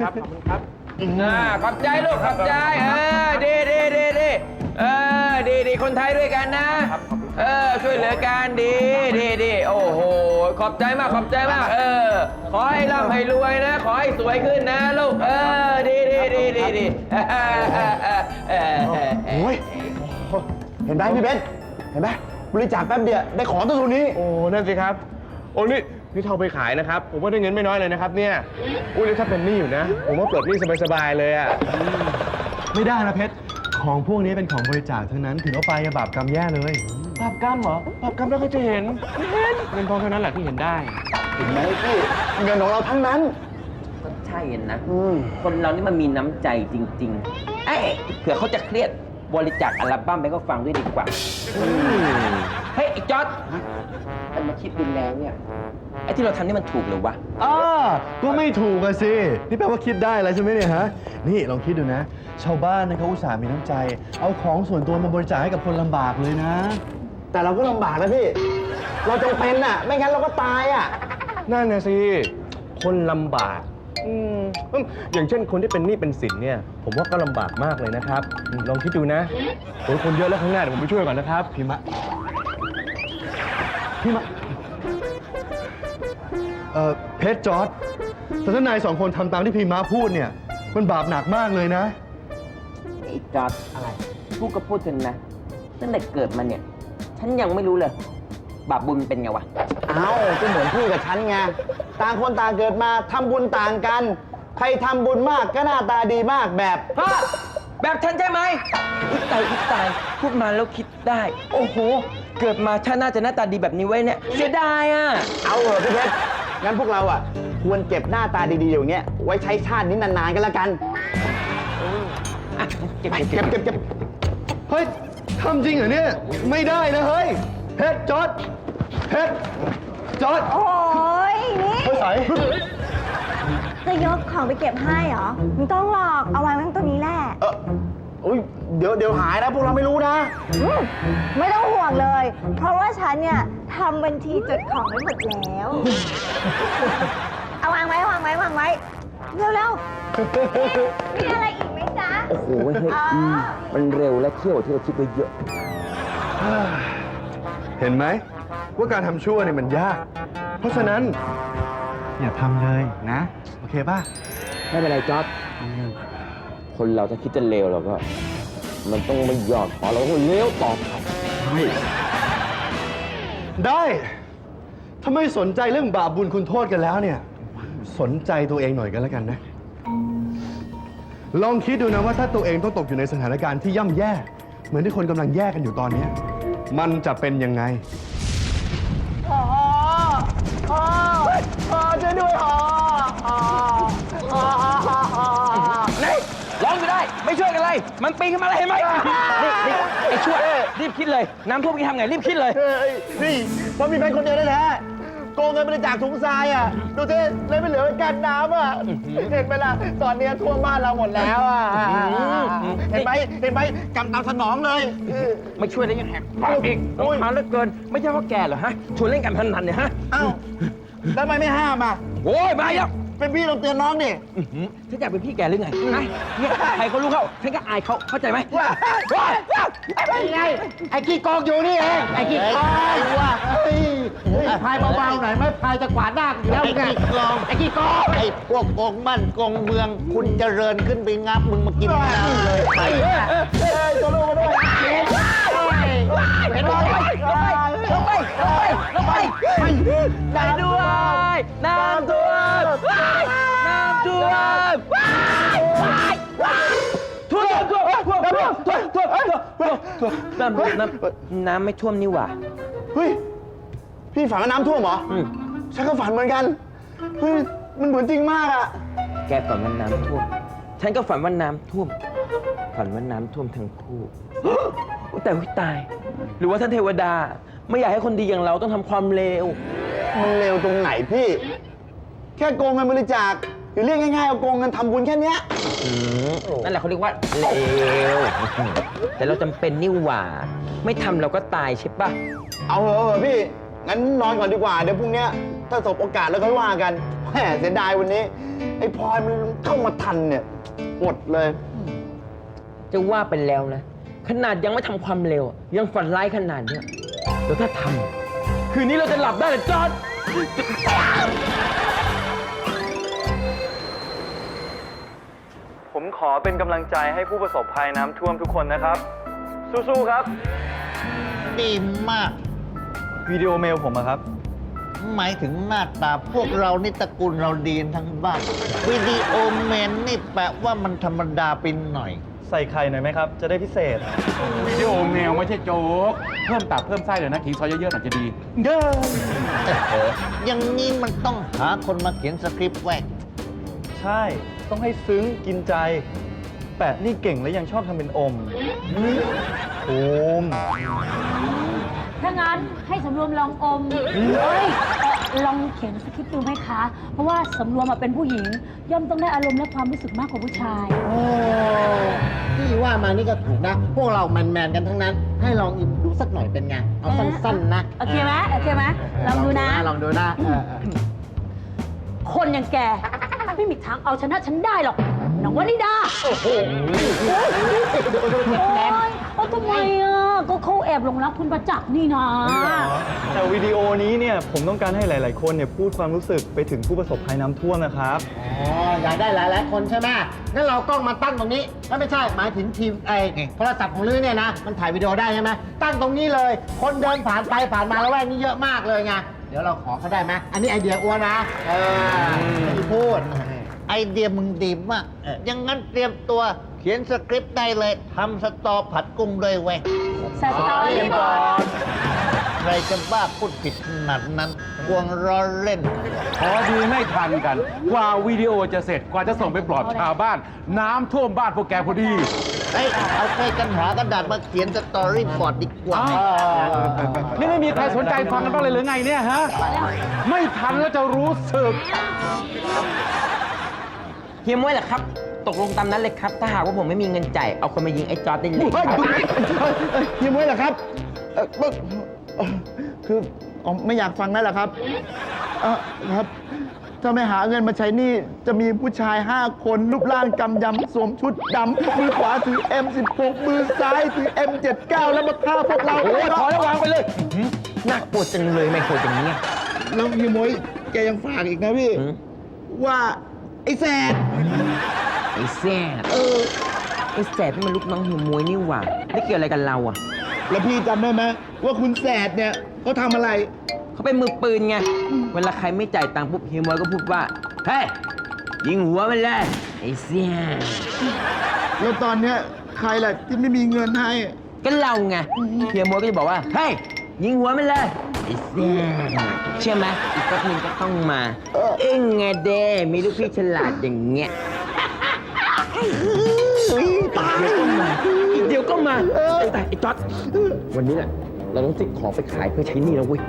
ครับ ขอบคุณครับอ่าขอบใจลูก ขอบใจ เออดีดีดีดีเออดีดีคนไทยด้วยกันนะครับขอบคุณครับเออช่วยเหลือกันดีดีดีโอ้โห ขอบใจมาก ขอบใจมาก เออ ขอให้ร่ำให้รวยนะ ขอให้สวยขึ้นนะลูก เออดีดีดีดีดีเออเออเออเออเออโอ้ยเห็นไหมพี่เบนเห็นไหมบริจาคแป๊บเดียวได้ของตัวนี้ โอ้นั่นสิครับ โอ้นี่ นี่เท่าไปขายนะครับ ผมว่าได้เงินไม่น้อยเลยนะครับ เนี่ย อุ้ยแล้วถ้าเป็นหนี้อยู่นะ ผมว่าเปิดหนี้สบายๆเลยอะไม่ได้นะเพชร ของพวกนี้เป็นของบริจาคทั้งนั้นถือเอาไปอะบาปกรรมแย่เลยบาปกรรมเหรอบาปกรรมแล้วก็จะเห็นไม่เห็นเงินทองเท่านั้นแหละที่เห็นได้ เห็นไหมพี่เงินของเราทั้งนั้นใช่นะ อืม คนเรานี่มันมีน้ำใจจริงๆ เอ้ยเผื่อเขาจะเครียดบริจาคอัลบั้มไปก็ฟังด้วยดีกว่า เฮ้ยไอ้จอร์ดแต่มา คิดดูแล้วเนี่ยไอ้ที่เราทำนี่มันถูกหรือวะ อ้าก็ไม่ถูกอะสิ นี่แปลว่าคิดได้แล้วใช่ไหมเนี่ยฮะ นี่ลองคิดดูนะ ชาวบ้านนะเขาอุตส่าห์มีน้ำใจ เอาของส่วนตัวมาบริจาคให้กับคนลำบากเลยนะ แต่เราก็ลำบากนะพี่ เราจำเป็นอะไม่งั้นเราก็ตายอะนั่นนะสิ คนลำบากอืมอืมอย่างเช่นคนที่เป็นหนี้เป็นสินเนี่ย ผมว่าก็ลำบากมากเลยนะครับอืมลองคิดดูนะโอ้ยคนเยอะแล้วข้างหน้าเดี๋ยวผมไปช่วยก่อนนะครับ พี่มะ พี่มะ เอ่อเพชรจอร์ดแต่ถ้านายสองคนทำตามที่พี่ม้าพูดเนี่ย มันบาปหนักมากเลยนะ ไอ้จอร์ดอะไร พูดก็พูดเถอะนะตั้งแต่เกิดมาเนี่ย ฉันยังไม่รู้เลย บาปบุญเป็นไงวะ เอ้าก็เหมือนพี่กับฉันไง ต่างคนต่างเกิดมาทำบุญต่างกัน ใครทำบุญมากก็หน้าตาดีมากแบบ ฮะแบบฉันใช่ไหมอุยตายอุยตายพูดมาแล้วคิดได้ โอ้โห เกิดมาชาติหน้าจะหน้าตาดีแบบนี้ไว้เนี่ย เสียดายอะ เอาเหอะพี่เพชร งั้นพวกเราอะควรเก็บหน้าตาดีๆอย่างเงี้ยไว้ใช้ชาตินี้นานๆกันละกันอะเก็บไปเก็บเก็บเก็บเก็บเฮ้ยทำจริงเหรอเนี่ย ไม่ได้นะเฮ้ยเพชรจอร์ดเพชรจอร์ดโอ้ยนี่เฮ้ยใสจะยกของไปเก็บให้เหรอไม่ต้องหรอกเอาไว้ไว้ตรงนี้แหละเอออุ้ยเดี๋ยวเดี๋ยวหายนะพวกเราไม่รู้นะ อืมไม่ต้องห่วงเลย เพราะว่าฉันเนี่ยทำบัญชีจดของไว้หมดแล้ว เอาวางไว้วางไว้วางไว้ เร็วเร็วๆมีอะไรอีกไหมจ๊ะ โอ้โหเฮ้ยอืมมันเร็วและเที่ยวที่เราคิดไว้เยอะ เห็นไหมว่าการทำชั่วเนี่ยมันยาก เพราะฉะนั้น อย่าทำเลยนะ โอเคป่ะ ไม่เป็นไรจอร์ด คนเราถ้าคิดจะเลวเราก็ มันต้องไม่ยอดขอเราก็เลวต่อไปได้ถ้าไม่สนใจเรื่องบาปบุญคุณโทษกันแล้วเนี่ย สนใจตัวเองหน่อยกันแล้วกันนะ ลองคิดดูนะว่าถ้าตัวเองต้องตกอยู่ในสถานการณ์ที่ย่ำแย่ เหมือนที่คนกำลังแย่กันอยู่ตอนเนี้ยมันจะเป็นยังไงนี่ ได้ไม่ช่วยกันเลย มันปีนขึ้นมาเลยเห็นไหมนี่นี่ไอ้ช่วยรีบคิดเลย น้ำท่วมกี่ทำไงรีบคิดเลย เฮ้ยนี่เพราะมีแฟนคนเดียวแท้ๆโกงเงินบริจาคถุงทรายอะ ดูสิเลยไม่เหลือกันน้ำอะ เห็นไหมล่ะ ตอนเนี้ยท่วมบ้านเราหมดแล้วอะเห็นไหมเห็นไหมกำตามสนองเลย ไม่ช่วยได้ยังแหกปากอีกโอ้ยรำคาญเหลือเกิน ไม่ใช่ว่าแกเหรอฮะชวนเล่นการพนันเนี่ยฮะ เอ้าแล้วทำไมไม่ห้ามอะ โอ้ยมาแล้ว เป็นพี่ต้องเตือนน้องดิ อื้อหือฉันอยากเป็นพี่แกหรือไงฮะเนี่ยใครเขารู้เข้า ฉันก็อายเขาเข้าใจไหมว้าว้ายว้ายไอ้ไงไอ้ขี้โกงอยู่นี่เองไอ้ขี้โกงว่ะพายเบาๆหน่อยไม่พายจะกวาดหน้าอยู่แล้วไอ้ขี้โกงไอ้ขี้โกงไอ้พวกโกงบ้านโกงเมือง คุณเจริญขึ้นไปงับมึงมากินน้ำเลยไปเฮ้ยตัวลูกมาด้วยเห็นไหมลงไปลงไปลงไปลงไปไปด้วยน้ำท่วมว้ายน้ำ ท่วมว้ายว้ายว้ายท่วมท่วมท่วมท่วมท่วมท่วมท่วมท่วมท่วมน้ำน้ำน้ำไม่ท่วมนี่หว่าเฮ้ย พี่ฝันว่าน้ำท่วมเหรออืมฉันก็ฝันเหมือนกัน เฮ้ย มันเหมือนจริงมากอะแกฝันว่าน้ำท่วม ฉันก็ฝันว่าน้ำท่วม ฝันว่าน้ำท่วมทั้งคู่ แต่วิตาย หรือว่าท่านเทวดา ไม่อยากให้คนดีอย่างเราต้องทำความเลว มันเร็วตรงไหนพี่ แค่โกงเงินบริจาค หรือเรียกง่ายๆเอาโกงเงินทำบุญแค่เนี้ย นั่นแหละเขาเรียกว่าเลวแต่เราจำเป็นนี่หว่า ไม่ทำเราก็ตายใช่ปะเอาเหอะเอาเหอะพี่ งั้นนอนก่อนดีกว่า เดี๋ยวพรุ่งเนี้ยถ้าสบโอกาสแล้วค่อยว่ากันแหมเสียดายวันนี้ ไอ้พลอยมันเข้ามาทันเนี่ยอดเลย จะว่าไปแล้วนะ ขนาดยังไม่ทำความเร็วอะยังฝันร้ายขนาดเนี้ยเดี๋ยวถ้าทำคืนนี้เราจะหลับได้เหรอจอร์ด ขอเป็นกำลังใจให้ผู้ประสบภัยน้ำท่วมทุกคนนะครับ สู้ๆครับ ดีมาก วิดีโอเมลผมอะครับ หมายถึงหน้าตาพวกเรานี่ตระกูลเราดีนทั้งบ้านวิดีโอเมนนี่แปลว่ามันธรรมดาไปหน่อย ใส่ไข่หน่อยไหมครับ จะได้พิเศษ วิดีโอเมลไม่ใช่โจ๊ก เพิ่มตับเพิ่มไส้เลยนะขิงซอยเยอะๆหน่อยจะดี เด้ออย่างนี้มันต้องหาคนมาเขียนสคริปต์ไว้ ใช่ ต้องให้ซึ้งกินใจ แปะนี่เก่งและยังชอบทำเป็นอมโอม ถ้างั้นให้สำรวมลองอมเอ้ยเอ่อลองเขียนสคริปต์ดูไหมคะ เพราะว่าสำรวมอะเป็นผู้หญิง ย่อมต้องได้อารมณ์และความรู้สึกมากกว่าผู้ชาย โอ้พี่ว่ามานี่ก็ถูกนะ พวกเราแมนๆกันทั้งนั้น ให้ลองอินดูสักหน่อยเป็นไง เอาสั้นๆนะโอเคไหมโอเคไหมลองดูนะ ลองดูนะเออเออคนอย่างแก ไม่มีทางเอาชนะฉันได้หรอกน้องวนิดา โอ้โหเอาทำไมอะ ก็เขาแอบหลงรักคุณประจักษ์นี่นะ แต่วิดีโอนี้เนี่ยผมต้องการให้หลาย ๆ คนเนี่ยพูดความรู้สึกไปถึงผู้ประสบภัยน้ำท่วมนะครับ อ๋ออยากได้หลายๆคนใช่ไหมงั้นเรากล้องมาตั้งตรงนี้ก็ไม่ใช่หมายถึงทีมไอ้โทรศัพท์ของลือเนี่ยนะ มันถ่ายวิดีโอได้ใช่ไหมตั้งตรงนี้เลย คนเดินผ่านไปผ่านมาแล้วแวกนี้เยอะมากเลยไงเดี๋ยวเราขอเขาได้ไหมอันนี้ไอเดียอ้วนนะ เออไม่พูด ไอเดียมึงดีมากยังงั้นเตรียมตัวเขียนสคริปต์ได้เลยทำสตอผัดกุ้งด้วยเว้ยใส่สตอรี่บอร์ดใครจะบ้าพูดผิดขนาดนั้นกวงล้อเล่นพอดีไม่ทันกัน กว่าวิดีโอจะเสร็จกว่าจะส่งไปปลอบชาวบ้าน น้ำท่วมบ้านพวกแกพอดี เฮ้ยเอาใกล้กันหากระดาษมาเขียนสตอรี่บอร์ดดีกว่า นี่ไม่มีใครสนใจฟังกันบ้างเลยหรือไงเนี่ยฮะ ไม่ทันแล้วจะรู้สึก เฮียม้วยเหรอครับ ตกลงตามนั้นเลยครับ ถ้าหากว่าผมไม่มีเงินจ่ายเอาคนมายิงไอ้จอร์ดได้เลยเฮ้ยยังไม่เหรอครับเอ่อเอ่อเอ่อคืออ๋อไม่อยากฟังนั่นแหละครับเออครับ ถ้าไม่หาเงินมาใช้หนี่จะมีผู้ชาย 5 คนรูปร่างกำยำสวมชุดดำมือขวาถือ M16 มือซ้ายถือ M79 แล้วมาฆ่าพวกเราโอ้ยพอแล้ววางไปเลยหืมน่ากลัวจังเลยไม่โหดอย่างเนี้ย แล้วพี่มวยแกยังฝากอีกนะพี่ หืมว่า ไอ้แสดไอ้แซ่บไอ้แสบนี่มันลูกน้องเฮียมวยนี่หว่าไม่เกี่ยวอะไรกับเราอะ แล้วพี่จำได้ไหมว่าคุณแสดเนี่ยเขาทำอะไร เขาเป็นมือปืนไง เวลาใครไม่จ่ายตังค์ปุ๊บเฮียมวยก็พูดว่า เฮ้ย ยิงหัวมันเลยไอ้เสี่ยแล้วตอนเนี้ยใครล่ะที่ไม่มีเงินให้ ก็เราไงเฮียมวยก็จะบอกว่า เฮ้ย ยิงหัวมันเลยไอ้เสี่ยเชื่อไหมอีกแป๊บนึงก็ต้องมา เอ็งไงเด้มีลูกพี่ฉลาดอย่างเงี้ยตายเดี๋ยวก็มาอีกเดี๋ยวก็มาไอ้ตายไอ้จอดวันนี้แหละ เราต้องติดของไปขายเพื่อใช้หนี้แล้วเว้ย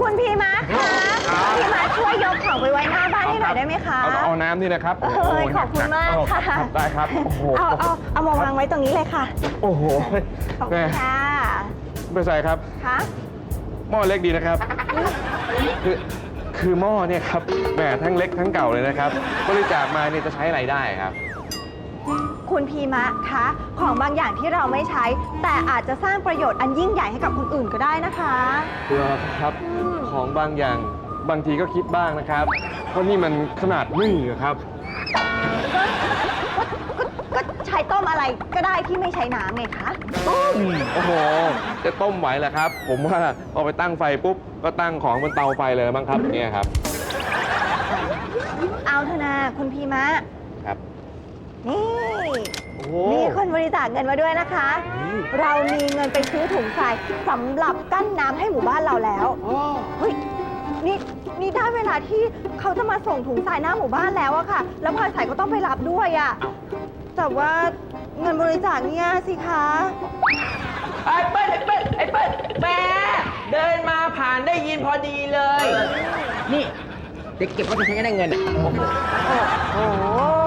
คุณพีมาคะพี่มาช่วยยกของไปไว้หน้าบ้านให้หน่อยได้ไหมคะเอาเอาน้ำนี่นะครับเอ้ยขอบคุณมากค่ะรับได้ครับโอ้โหเอาเอาเอามาวางไว้ตรงนี้เลยค่ะ โอ้โหขอบแม่คุณค่ะไม่ใส่ครับคะหม้อเล็กดีนะครับ คือคือหม้อเนี่ยครับแหมทั้งเล็กทั้งเก่าเลยนะครับ บริจาคมาเนี่ยจะใช้อะไรได้ครับ คุณพีมะคะของบางอย่างที่เราไม่ใช้ แต่อาจจะสร้างประโยชน์อันยิ่งใหญ่ให้กับคนอื่นก็ได้นะคะ เพื่อครับ ของบางอย่างบางทีก็คิดบ้างนะครับ เพราะนี่มันขนาดนึ่งอะครับ ก็ก็ใช้ต้มอะไรก็ได้ที่ไม่ใช้น้ำไงคะโอ้โห จะต้มไหวเหรอครับ ผมว่าเอาไปตั้งไฟปุ๊บ ก็ตั้งของบนเตาไฟเลยมั้งครับเนี่ยครับ เอาเถอะนะคุณพีมะครับ นี่โอ้โห มีคนบริจาคเงินมาด้วยนะคะ เรามีเงินไปซื้อถุงทรายสำหรับกั้นน้ำให้หมู่บ้านเราแล้วเฮ้ยนี่นี่ได้เวลาที่เขาจะมาส่งถุงทรายหน้าหมู่บ้านแล้วอะค่ะ แล้วพลอยสายก็ต้องไปรับด้วยอะแต่ว่าเงินบริจาคเนี่ยสิคะไอ้เปิ้ลไอ้เปิ้ลไอ้เปิ้ลแหมเดินมาผ่านได้ยินพอดีเลย นี่ เด็กเก็บไว้จะใช้ได้เงินอะโอ้โห